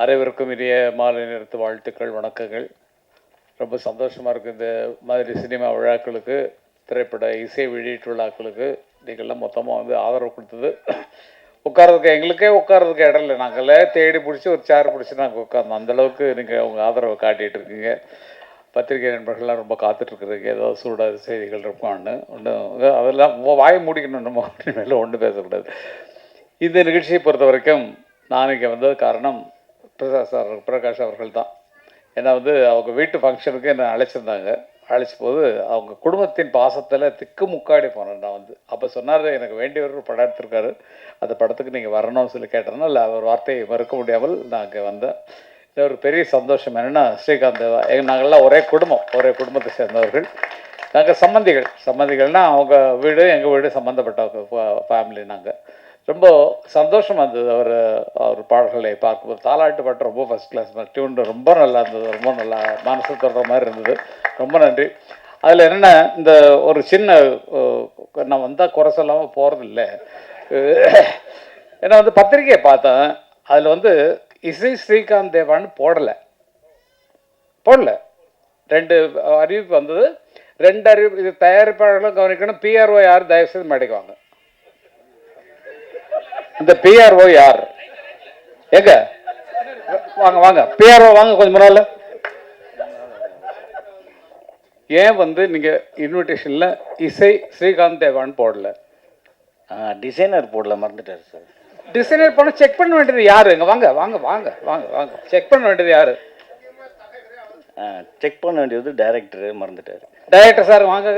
அனைவருக்கும் இனிய மாலை நேரத்து வாழ்த்துக்கள் வணக்கங்கள். ரொம்ப சந்தோஷமாக இருக்குது இந்த மாதிரி சினிமா விழாக்களுக்கு திரைப்பட இசை வெளியீட்டு விழாக்களுக்கு. நீங்கள்லாம் மொத்தமாக வந்து ஆதரவு கொடுத்தது. உட்கார்றதுக்கு எங்களுக்கே உட்கார்றதுக்கு இடம் இல்லை. நாங்களே தேடி பிடிச்சி ஒரு சேர் பிடிச்சி நாங்கள் உட்கார்ந்தோம். அந்தளவுக்கு நீங்கள் உங்கள் ஆதரவை காட்டிகிட்டு இருக்கீங்க. பத்திரிகை நண்பர்கள்லாம் ரொம்ப காத்துட்ருக்குறதுக்கு ஏதாவது சூடாத செய்திகள் இருக்கும்னு ஒன்று அதெல்லாம் வாய் மூடிக்கணும். நம்ம மேலே ஒன்றும் பேசக்கூடாது. இந்த நிகழ்ச்சியை பொறுத்த வரைக்கும் நான் இங்கே வந்தது காரணம் பிரகாஷ் சார் பிரகாஷ் அவர்கள் தான் ஏன்னா வந்து அவங்க வீட்டு ஃபங்க்ஷனுக்கு என்னை அழைச்சிருந்தாங்க. அழைச்ச போது அவங்க குடும்பத்தின் பாசத்தில் திக்கு முக்காடி போனேன் நான் வந்து. அப்போ சொன்னார் எனக்கு வேண்டியவர் ஒரு படம் எடுத்திருக்காரு. அந்த படத்துக்கு நீங்கள் வரணும்னு சொல்லி கேட்டேன்னா இல்லை அவர் வார்த்தையை மறுக்க முடியாமல் நான் அங்கே வந்தேன். இது ஒரு பெரிய சந்தோஷம். என்னென்னா ஸ்ரீகாந்த் தேவா எங்க நாங்கள்லாம் ஒரே குடும்பம். ஒரே குடும்பத்தை சேர்ந்தவர்கள். நாங்கள் சம்மந்திகள் சம்மந்திகள்னால் அவங்க வீடு எங்கள் வீடு சம்மந்தப்பட்ட ஃபேமிலி நாங்கள் ரொம்ப சந்தோஷமாக இருந்தது. அவர் அவர் பாடல்களை பார்க்கும்போது. தாலாட்டு பாட்டு ரொம்ப ஃபஸ்ட் கிளாஸ் டியூன் ரொம்ப நல்லா இருந்தது. ரொம்ப நல்லா மனசு தொடுற மாதிரி இருந்தது. ரொம்ப நன்றி. அதில் என்னென்ன இந்த ஒரு சின்ன நான் வந்தால் குறை சொல்லாமல் போகிறதில்ல ஏன்னா வந்து பத்திரிக்கையை பார்த்தேன். அதில் வந்து இசை ஸ்ரீகாந்த் தேவான்னு போடலை. போடல. ரெண்டு அறிவிப்பு வந்தது. ரெண்டு அறிவிப்பு இது தயாரிப்பாளர்களும் கவனிக்கணும். பிஆர்ஓ யார் தயவுசெய்து மேடைக்கு இந்த பிஆர்ஓ யார்? எங்க வாங்க வாங்க. பிஆர்ஓ வாங்க கொஞ்சம் முன்னால. ஏன் வந்து நீங்க இன்விடேஷன்ல இசை ஸ்ரீகாந்த் தேவான்னு போடல? டிசைனர் போடல மறந்துட்டார் சார். டிசைனர் பண்ண செக் பண்ண வேண்டியது யாரு? இங்க வாங்க வாங்க வாங்க வாங்க வாங்க. செக் பண்ண வேண்டியது யாரு? செக் பண்ண வேண்டியது டைரக்டர் மறந்துட்டார். டைரக்டர் சார் வாங்க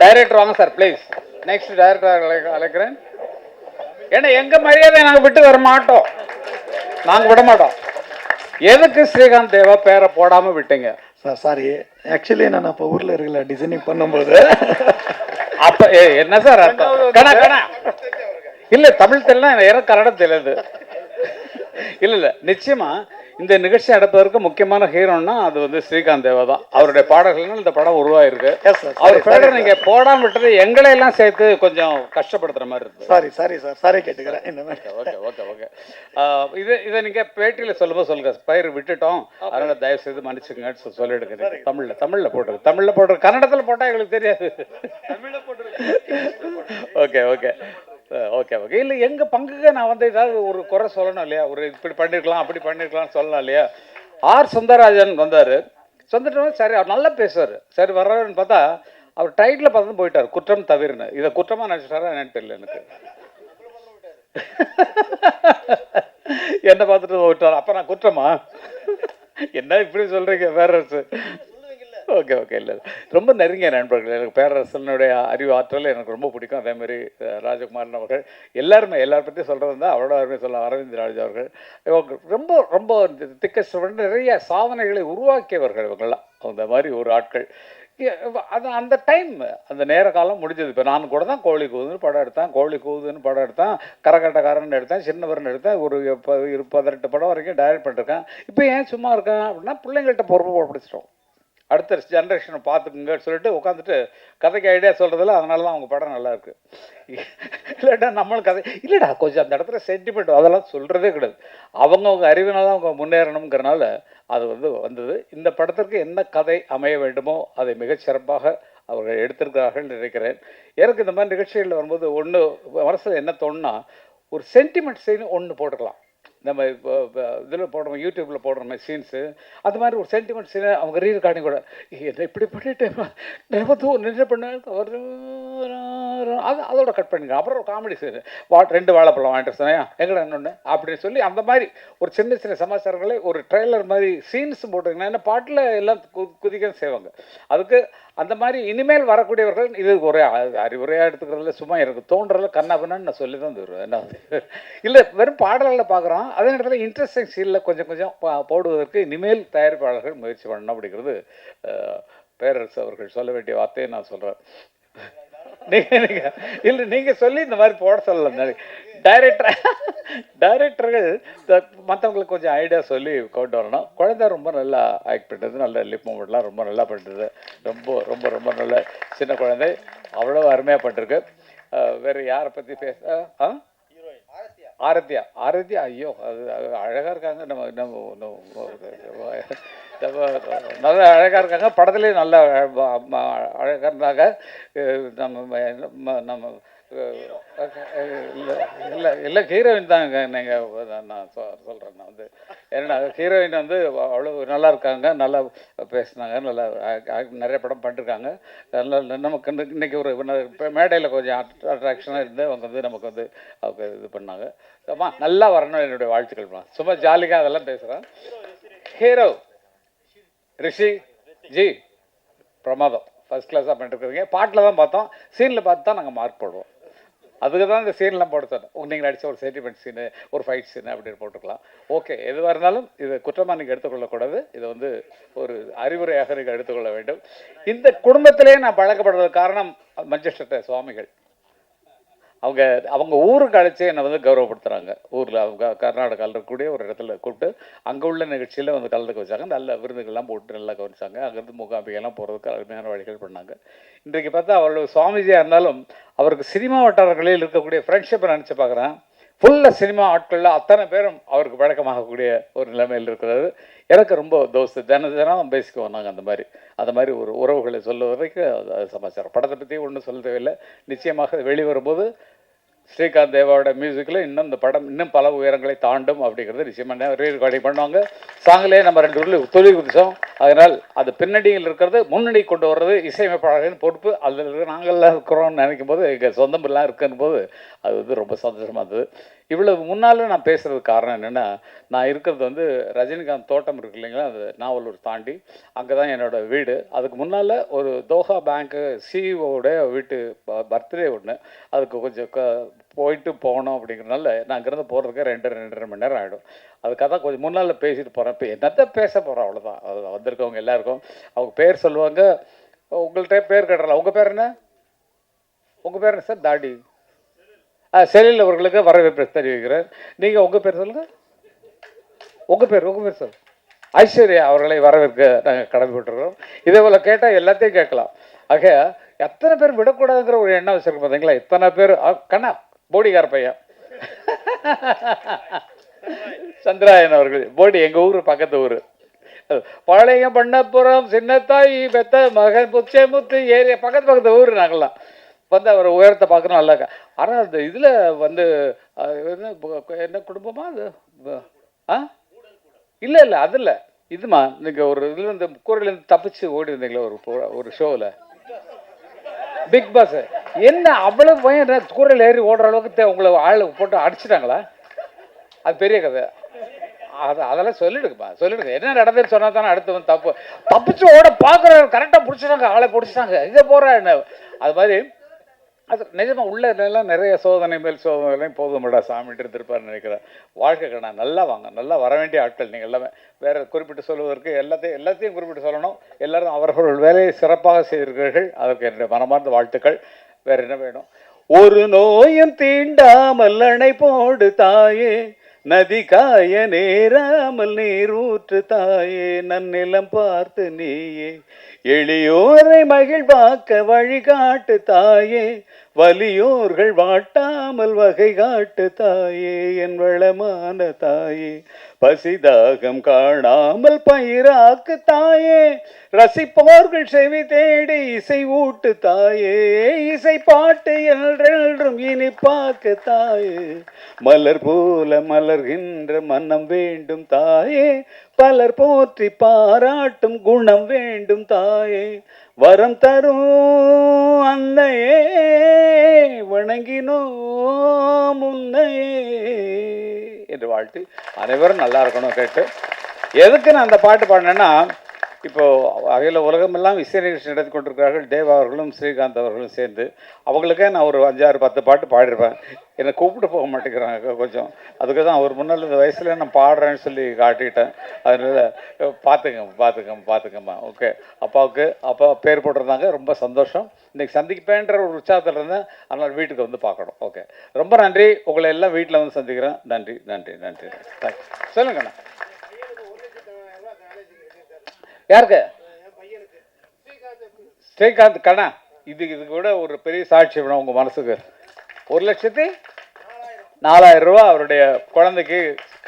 டைரக்டர் வாங்க சார் ப்ளீஸ் நெக்ஸ்ட் டைரக்டர் அழைக்கிறேன். ஏன்னா எங்க மரியாதை நாங்க விட்டு வர மாட்டோம். நாங்க விட மாட்டோம். எதுக்கு ஸ்ரீகாந்த் தேவா பேரை போடாம விட்டீங்க? சார் சாரி ஆக்சுவலி நான் அப்போ ஊரில் இருக்கல. டிசைனிங் பண்ணும்போது. அப்ப என்ன சார் அர்த்தம் கணா கணா. இல்ல தமிழ் தெரியல எனக்கு கன்னடம் தெரியாது. இல்ல இல்ல. நிச்சயமா இந்த நிகழ்ச்சி நடப்பதற்கு முக்கியமான ஹீரோன்னா அது வந்து ஸ்ரீகாந்த் தேவா தான். அவருடைய பாடல்கள்னால இந்த படம் உருவாயிருக்கு. அவர் பேரை நீங்க போடாம விட்டது எங்களை எல்லாம் சேர்த்து கொஞ்சம் கஷ்டப்படுத்துற மாதிரி இருக்கு. சாரி சாரி சார் சாரி கேட்டுக்கிறேன். இந்த மாதிரி. ஓகே ஓகே ஓகே இது இதை நீங்க பேட்டியில சொல்லும்போது சொல்லுங்க. பயிர் விட்டுட்டோம். அதனால தயவு செய்து மன்னிச்சுங்கன்னு சொ- சொல்லிடுங்க. தமிழ்ல தமிழ்ல போட்டுரு தமிழ்ல போட்டுரு கன்னடத்துல போட்டா எங்களுக்கு தெரியாது. ஓகே ஓகே ஓகே ஓகே இல்லை எங்கள் பங்குக்கு நான் வந்து ஏதாவது ஒரு குறை சொல்லணும் இல்லையா? ஒரு இப்படி பண்ணியிருக்கலாம் அப்படி பண்ணியிருக்கலாம்னு சொல்லலாம் இல்லையா? ஆர் சுந்தரராஜன் வந்தார். வந்துட்டு சரி அவர் நல்லா பேசுவார். சரி வர்றாருன்னு பார்த்தா அவர் டைட்டில் பார்த்து போயிட்டார் குற்றம் தவிர்னு இதை குற்றமாக நினச்சிட்டாரா என்னன்னு தெரியல எனக்கு. என்ன பார்த்துட்டு போயிட்டார். அப்போ நான் குற்றமா? என்ன இப்படி சொல்கிறீங்க பேரரசு? ஓகே ஓகே இல்லை ரொம்ப நெருங்கிய நண்பர்கள். எனக்கு பேரரசனுடைய அறிவு ஆற்றல் எனக்கு ரொம்ப பிடிக்கும். அதேமாதிரி ராஜகுமாரன் அவர்கள். எல்லாருமே எல்லார் பற்றியும் சொல்கிறது தான் அவரோட அருமை சொல்ல அரவிந்த் ராஜா அவர்கள். இவங்க ரொம்ப ரொம்ப திக்க நிறைய சாதனைகளை உருவாக்கியவர்கள் இவங்கள்லாம் அந்த மாதிரி ஒரு ஆட்கள். அது அந்த டைம் அந்த நேர காலம் முடிஞ்சது. இப்போ நான் கூட தான் கோழி கூதுன்னு படம் எடுத்தேன். கோழி கூதுன்னு படம் எடுத்தேன். கரகட்டக்காரன் எடுத்தேன். சின்னவரன் எடுத்தேன். ஒரு ப- இரு பதினெட்டு படம் வரைக்கும் டைரக்ட் பண்ணிருக்கேன் இப்போ ஏன் சும்மா இருக்கேன் அப்படின்னா பிள்ளைங்கள்ட்ட பொறுப்பு பிடிச்சிட்டோம். அடுத்த ஜென்ரேஷனை பார்த்துக்குங்க சொல்லிட்டு உட்காந்துட்டு கதைக்கு ஐடியா சொல்கிறதில்ல அதனால தான் அவங்க படம் நல்லாயிருக்கு இல்லைடா நம்மளும் கதை இல்லைடா கொஞ்சம் அந்த இடத்துல சென்டிமெண்ட் அதெல்லாம் சொல்கிறதே கிடையாது. அவங்கவுங்க அறிவினால் அவங்க முன்னேறணுங்கிறனால அது வந்து வந்தது. இந்த படத்திற்கு என்ன கதை அமைய வேண்டுமோ அதை மிகச்சிறப்பாக அவர்கள் எடுத்திருக்கிறார்கள் நினைக்கிறேன். எனக்கு இந்த மாதிரி நிகழ்ச்சிகளில் வரும்போது ஒன்று மனசில் என்ன தோணுன்னா ஒரு சென்டிமெண்ட் செய்யணும் ஒன்று போட்டுக்கலாம். நம்ம இப்போ இதில் போடுறோம் யூடியூப்பில் போடுற மாதிரி சீன்ஸு அது மாதிரி ஒரு சென்டிமெண்ட் சீனை அவங்க ரீ ரெக்கார்டிங் கூட என்ன இப்படி பண்ணிட்டேன் தூ நின்று பண்ண ஒரு அது அதோட கட் பண்ணிங்க அப்புறம் ஒரு காமெடி சீன் வா ரெண்டு வாழைப்பழம் வாங்கிட்டு சொன்னேன். எங்கடா இன்னொன்று அப்படின்னு சொல்லி அந்த மாதிரி ஒரு சின்ன சின்ன சமாச்சாரங்களே ஒரு ட்ரெய்லர் மாதிரி சீன்ஸ் போட்டிருக்கீங்கன்னா என்ன பாட்டில் எல்லாம் கு குதிக்க செய்வாங்க. அதுக்கு அந்த மாதிரி இனிமேல் வரக்கூடியவர்கள் இது ஒரு அறிவுரையாக எடுத்துக்கிறதுல சும்மா எனக்கு தோன்றதில் கண்ணாபண்ணு நான் சொல்லி தான் தருவேன். என்ன இல்லை வெறும் பாடல்களில் பார்க்குறோம். அதே நேரத்தில் இன்ட்ரெஸ்டிங் சீனில் கொஞ்சம் கொஞ்சம் போடுவதற்கு இனிமேல் தயாரிப்பாளர்கள் முயற்சி பண்ணணும் அப்படிங்கிறது பேரரசு அவர்கள் சொல்ல வேண்டிய வார்த்தையை நான் சொல்கிறேன் நீங்க இல்லை நீங்க சொல்லி இந்த மாதிரி போட சொல்லலாம் டைரக்டர் டைரக்டர்கள் மற்றவங்களுக்கு கொஞ்சம் ஐடியா சொல்லி கொண்டு வரணும். குழந்தை ரொம்ப நல்லா ஆக்ட் பண்ணுறது நல்ல லிப் மூமெண்ட்லாம் ரொம்ப நல்லா பண்ணுறது ரொம்ப ரொம்ப ரொம்ப நல்ல சின்ன குழந்தை. அவ்வளோ அருமையாக பண்ணிருக்கு வேறு யாரை பற்றி பேச ஆ? ஆரத்தியா. ஆரத்தியா. ஐயோ அது அழகாக இருக்காங்க. நம்ம நம்ம நம்ம நம்ம நல்லா அழகாக இருக்காங்க. படத்துலேயும் நல்லா அழகாக இருந்தாங்க. நம்ம நம்ம இல்லை இல்லை இல்லை ஹீரோயின் தாங்க நீங்கள் நான் சொ சொல்கிறேன் நான் வந்து. ஏன்னா ஹீரோயின் வந்து அவ்வளோ நல்லா இருக்காங்க. நல்லா பேசுனாங்க. நல்லா நிறைய படம் பண்ணிருக்காங்க. நல்லா நமக்கு இந்த- இன்னைக்கு ஒரு இப்போ மேடையில் கொஞ்சம் அட்ராக்ஷனாக இருந்து அவங்க வந்து நமக்கு வந்து அவங்க இது பண்ணாங்க. அம்மா நல்லா வரணும் என்னுடைய வாழ்த்துக்கள் சும்மா ஜாலியாக அதெல்லாம் பேசுகிறேன் ஹீரோ ரிஷி ஜி பிரமாதம். ஃபர்ஸ்ட் கிளாஸாக பண்ணிட்டுருக்குறீங்க பாட்டில் தான் பார்த்தோம். சீனில் பார்த்து தான் நாங்கள் மார்க் போடுவோம். அதுக்கு தான் இந்த சீன்லாம் போட சொன்னோம் நீங்கள் அடித்த ஒரு சென்டிமெண்ட் சீனு ஒரு ஃபைட் சீனு அப்படின்னு போட்டுக்கலாம். ஓகே எதுவாக இருந்தாலும் இது குற்றமாக நீங்கள் எடுத்துக்கொள்ளக்கூடாது. இது வந்து ஒரு அறிவுரையாக நீங்கள் எடுத்துக்கொள்ள வேண்டும். இந்த குடும்பத்திலே நான் பழக்கப்படுறது காரணம் மஞ்சஷ்டத்தை சுவாமிகள். அவங்க அவங்க ஊருக்கு அழைச்சி என்னை வந்து கௌரவப்படுத்துகிறாங்க ஊரில் அவங்க கர்நாடகாவில் இருக்கக்கூடிய ஒரு இடத்துல கூப்பிட்டு அங்கே உள்ள நிகழ்ச்சியில் வந்து கலந்துக்க வச்சாங்க. நல்ல விருந்துகள்லாம் போட்டு நல்லா கவனிச்சாங்க. அங்கேருந்து மூகாம்பிகைலாம் போகிறதுக்கு அருமையான வழிகள் பண்ணாங்க. இன்றைக்கு பார்த்தா அவர்கள் சுவாமிஜியாக இருந்தாலும் அவருக்கு சினிமா வட்டாரங்களில் இருக்கக்கூடிய ஃப்ரெண்ட்ஷிப்பை நினச்சி பார்க்குறேன் ஃபுல்லாக சினிமா ஆட்களில் அத்தனை பேரும் அவருக்கு பழக்கமாகக்கூடிய ஒரு நிலைமையில் இருக்கிறது. எனக்கு ரொம்ப தோஸ்து தின தினம் பேசிக்குவோம் நாங்கள் அந்த மாதிரி. அந்த மாதிரி ஒரு உறவுகளை சொல்ல வரைக்கும் அது- சமாச்சாரம். படத்தை பற்றி ஒன்றும் சொல்ல தேவையில்லை. நிச்சயமாக வெளிவரும்போது ஸ்ரீகாந்த் தேவாவோட மியூசிக்கில் இன்னும் இந்த படம் இன்னும் பல உயரங்களை தாண்டும் அப்படிங்கிறது நிச்சயமாக ரீ ரெக்கார்டிங் பண்ணுவாங்க. சாங்கிலே நம்ம ரெண்டு ஊரில் தொழில் குதிச்சோம். அதனால் அது பின்னணியில் இருக்கிறது முன்னணி கொண்டு வர்றது இசையமைப்பாளர்களின் பொறுப்பு. அதில் இருக்கிற நாங்கள்லாம் இருக்கிறோம்னு நினைக்கும் போது எங்கள் சொந்தமெல்லாம் இருக்குன்னு போது அது வந்து ரொம்ப சந்தோஷமாக இருந்தது. இவ்வளவு முன்னால் நான் பேசுகிறதுக்கு காரணம் என்னென்னா நான் இருக்கிறது வந்து ரஜினிகாந்த் தோட்டம் இருக்கு இல்லைங்களா? அது நாவலூர் தாண்டி. அங்கே தான் என்னோட வீடு. அதுக்கு முன்னால் ஒரு தோஹா பேங்க்கு சிஇஓட வீட்டு பர்த்டே ஒன்று அதுக்கு கொஞ்சம் க போயிட்டு போகணும் அப்படிங்கிறனால நான் அங்கேருந்து போகிறதுக்கு ரெண்டு ரெண்டரை மணி நேரம் ஆகிடும் அதுக்காக தான் கொஞ்சம் முன்னால் பேசிட்டு போகிறேன் இப்போ என்னத்தை பேச போகிறோம் அவ்வளோதான் அது வந்திருக்கவங்க எல்லாருக்கும் அவங்க பேர் சொல்லுவாங்க. உங்கள்கிட்ட பேர் கேட்டுறலாம் உங்கள் பேர் என்ன? உங்கள் பேர் என்ன சார்? தாடி. செலில் அவர்களுக்கு வரவேற்பு தெரிவிக்கிறேன். நீங்கள் உங்கள் பேர் சொல்லுங்கள் உங்கள் பேர் உங்கள் பேர் சார் ஐஸ்வர்யா அவர்களை வரவேற்க நாங்கள் கடமைப்பட்டுருக்கிறோம். இதே போல் கேட்டால் எல்லாத்தையும் கேட்கலாம். ஆக எத்தனை பேர் விடக்கூடாதுங்கிற ஒரு எண்ணம் வச்சுருக்கு பார்த்தீங்களா இத்தனை பேர் கண்ணா போடிகார பையன். சந்திராயன் அவர்கள் போடி எங்கள் ஊர் பக்கத்து ஊர். பாளையம் பண்ணப்புறம் சின்னத்தாய் பெத்த மகன் புச்சை முத்து ஏரியா பக்கத்து பக்கத்து ஊர் நாங்கள்லாம் வந்து அவர் உயரத்தை பார்க்கணும் நல்லா ஆனால் அந்த இதில் வந்து என்ன என்ன குடும்பமா அது? ஆ? இல்லை இல்லை அது இல்லை. இதுமா நீங்கள் ஒரு இதில் இந்த கூரையிலேருந்து தப்பிச்சு ஓடி இருந்தீங்களே ஒரு ஒரு ஷோவில் பிக் பாஸ். என்ன அவ்வளோ பையன் கூரையில் ஏறி ஓடுற அளவுக்கு உங்களை ஆள் போட்டு அடிச்சிட்டாங்களா? அது பெரிய கதை. அது அதெல்லாம் சொல்லிடுங்கப்பா சொல்லிடுங்க. என்ன நடந்ததுன்னு சொன்னா தானே அடுத்து வந்து தப்பு. தப்பிச்சு ஓட பார்க்குற கரெக்டாக பிடிச்சிட்டாங்க ஆளை பிடிச்சிட்டாங்க. இங்கே போகிறா என்ன? அது மாதிரி அது நிஜமாக உள்ளெல்லாம் நிறைய சோதனை மேல் சோதனைகளையும் போதும்டா சாமிட்டு இருந்திருப்பாருன்னு நினைக்கிறேன். வாழ்க்கை கண்ணா நல்லா வாங்க நல்லா வர வேண்டிய ஆட்கள் நீங்கள் எல்லாமே. வேறு குறிப்பிட்டு சொல்வதற்கு எல்லாத்தையும் எல்லாத்தையும் குறிப்பிட்டு சொல்லணும். எல்லோரும் அவர்கள் வேலையை சிறப்பாக செய்திருக்கிறீர்கள் அதற்கு என்னுடைய மனமார்ந்த வாழ்த்துக்கள். வேற என்ன வேணும்? ஒரு நோயும் தீண்டாமல் அணை போடு தாயே நதி காய நேராமல் நீரூற்று தாயே நன்னிலம் பார்த்து நீயே. எளியோரை மகிழ்வாக்க வழிகாட்டு தாயே வலியோர்கள் வாட்டாமல் வகை காட்டு தாயே என் வளமான தாயே. பசிதாகம் காணாமல் பயிராக்கு தாயே. ரசிப்போர்கள் செவி தேடி இசை ஊட்டு தாயே. இசை பாட்டு என்றென்றும் இனிப்பாக்கு தாயே. மலர் போல மலர்கின்ற மன்னம் வேண்டும் தாயே. பலர் போற்றி பாராட்டும் குணம் வேண்டும் தாயே. வரம் தரும் அன்னையே வணங்கினோம் உன்னையே. என்று வாழ்த்து. அனைவரும் நல்லா இருக்கணும் கேட்டு. எதுக்கு நான் அந்த பாட்டு பாடினேன்னா இப்போது அகில உலகமெல்லாம் இசை நிகழ்ச்சி நடத்தி கொண்டிருக்கிறார்கள். தேவா அவர்களும் ஸ்ரீகாந்த் அவர்களும் சேர்ந்து. அவங்களுக்கே நான் ஒரு அஞ்சாறு பத்து பாட்டு பாடிருப்பேன். என்னை கூப்பிட்டு போக மாட்டேங்கிறாங்க கொஞ்சம். அதுக்கு தான் அவர் முன்னால் இந்த வயசுல நான் பாடுறேன்னு சொல்லி காட்டிட்டேன். அதனால் பார்த்துக்கங்க பார்த்துக்கங்க பார்த்துக்கம்மா ஓகே. அப்பாவுக்கு அப்பா பேர் போட்டிருந்தாங்க. ரொம்ப சந்தோஷம். இன்றைக்கி சந்திப்பேன்ற ஒரு உற்சாகத்தில் இருந்தேன். அதனால் வீட்டுக்கு வந்து பார்க்கணும். ஓகே. ரொம்ப நன்றி. உங்களை எல்லாம் வீட்டில் வந்து சந்திக்கிறேன். நன்றி நன்றி நன்றி. தேங்க்ஸ் சொல்லுங்கண்ணா. யாருக்கு? ஸ்ரீகாந்த் கண்ணா இது இது கூட ஒரு பெரிய சாட்சி வேணும் உங்கள் மனசுக்கு. ஒரு லட்சத்தி நாலாயிரம் ரூபா அவருடைய குழந்தைக்கு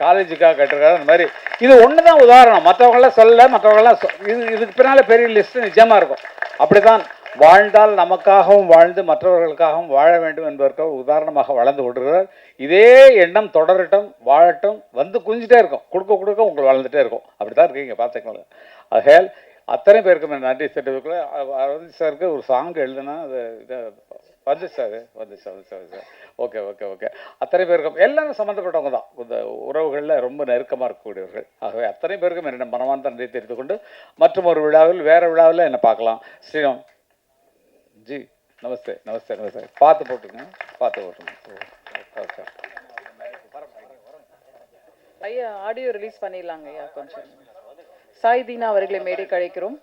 காலேஜுக்காக கட்டிருக்காரு. அந்த மாதிரி இது ஒன்று தான் உதாரணம். மற்றவங்களாம் சொல்லல மற்றவங்களாம் இது இதுக்கு பின்னால் பெரிய லிஸ்ட்டு நிச்சயமாக இருக்கும். அப்படிதான் வாழ்ந்தால் நமக்காகவும் வாழ்ந்து மற்றவர்களுக்காகவும் வாழ வேண்டும் என்பதற்கு உதாரணமாக வளர்ந்து கொண்டிருக்கிறார். இதே எண்ணம் தொடரட்டும் வாழட்டும் வந்து குஞ்சிட்டே இருக்கும். கொடுக்க கொடுக்க உங்களுக்கு வளர்ந்துட்டே இருக்கும். அப்படி தான் இருக்கீங்க பார்த்துக்கோங்க. ஆகையால் அத்தனை பேருக்கும் என் நன்றி தெரிவிக்கல. அரவிந்த் சாருக்கு ஒரு சாங் எழுதுனா அது இதை வந்து சார் வந்து சார் வந்து sir sir. Okay okay okay. அத்தனை பேருக்கும் எல்லாரும் சம்மந்தப்பட்டவங்க தான். இந்த உறவுகளில் ரொம்ப நெருக்கமாக இருக்கக்கூடியவர்கள். ஆகவே அத்தனை பேருக்கும் என்னிடம் மனமார்ந்த நன்றி தெரிந்து கொண்டு மற்றும் ஒரு விழாவில் வேறு விழாவில் என்னை பார்க்கலாம். ஸ்ரீராம். ஜி நமஸ்தே நமஸ்தே நமஸ்தே. பார்த்து போட்டுருங்க பார்த்து போட்டுருங்க ஓகே ஐயா ஆடியோ ரிலீஸ் பண்ணிடலாங்க ஐயா கொஞ்சம். சாய் தீனா அவர்களை மேடை கழிக்கிறோம்